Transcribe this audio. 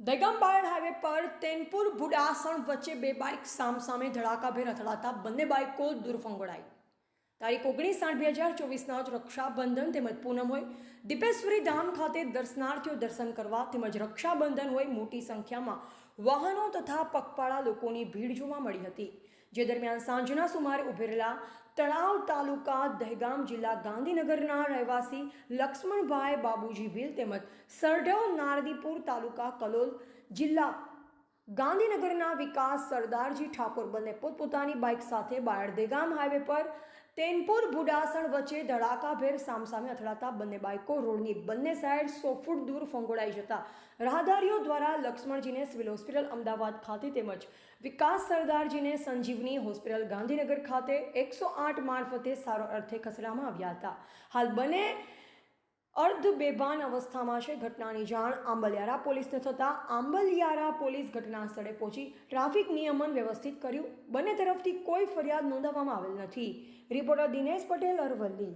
Dehgam Bayad highway પર તેનપુર બુડાસણ વચ્ચે બે બાઇક સામસામે ધડાકાભેર અથડાતા બંને બાઇકો દૂર ફંગોળાઈ તારીખ ઓગણીસ આઠ બે હજાર ચોવીસના રક્ષાબંધન તેમજ પૂનમ હોય. દીપેશ્વરી ધામ ખાતે દર્શનાર્થીઓ દર્શન કરવા તેમજ રક્ષાબંધન હોય મોટી સંખ્યામાં વાહનો તથા પગપાળા લોકોની ભીડ જોવા મળી હતી. જે દરમિયાન સાંજના સુમારે ઉભેરેલા તળાવ તાલુકા દહેગામ જિલ્લા ગાંધીનગરના રહેવાસી લક્ષ્મણભાઈ બાબુજી ભીલ તેમજ સરઢવ નારદીપુર તાલુકા કલોલ જિલ્લા ગાંધીનગરના વિકાસ સરદારજી ઠાકોર બંને પોતપોતાની બાઇક સાથે બાયડ દેગામ હાઈવે પર તેનપુર બુડાસણ વચ્ચે ધડાકાભેર સામસામે અથડાતા બંને બાઇકો રોડની બંને સાઈડ સો ફૂટ દૂર ફંગોળાઈ જતા રાહદારીઓ દ્વારા લક્ષ્મણજીને સિવિલ હોસ્પિટલ અમદાવાદ ખાતે તેમજ વિકાસ સરદારજીને સંજીવની હોસ્પિટલ ગાંધીનગર ખાતે એકસો આઠ મારફતે સારો અર્થે ખસેડવામાં આવ્યા હતા. હાલ બંને અર્ધ બેભાન અવસ્થામાં છે ઘટનાની જાણ. આંબલિયારા પોલીસને થતાં આંબલિયારા પોલીસ ઘટના સ્થળે પહોંચી ટ્રાફિક નિયમન વ્યવસ્થિત કર્યું. બંને તરફથી કોઈ ફરિયાદ નોંધાવવામાં આવેલ નથી. રિપોર્ટર દિનેશ પટેલ, અરવલ્લી.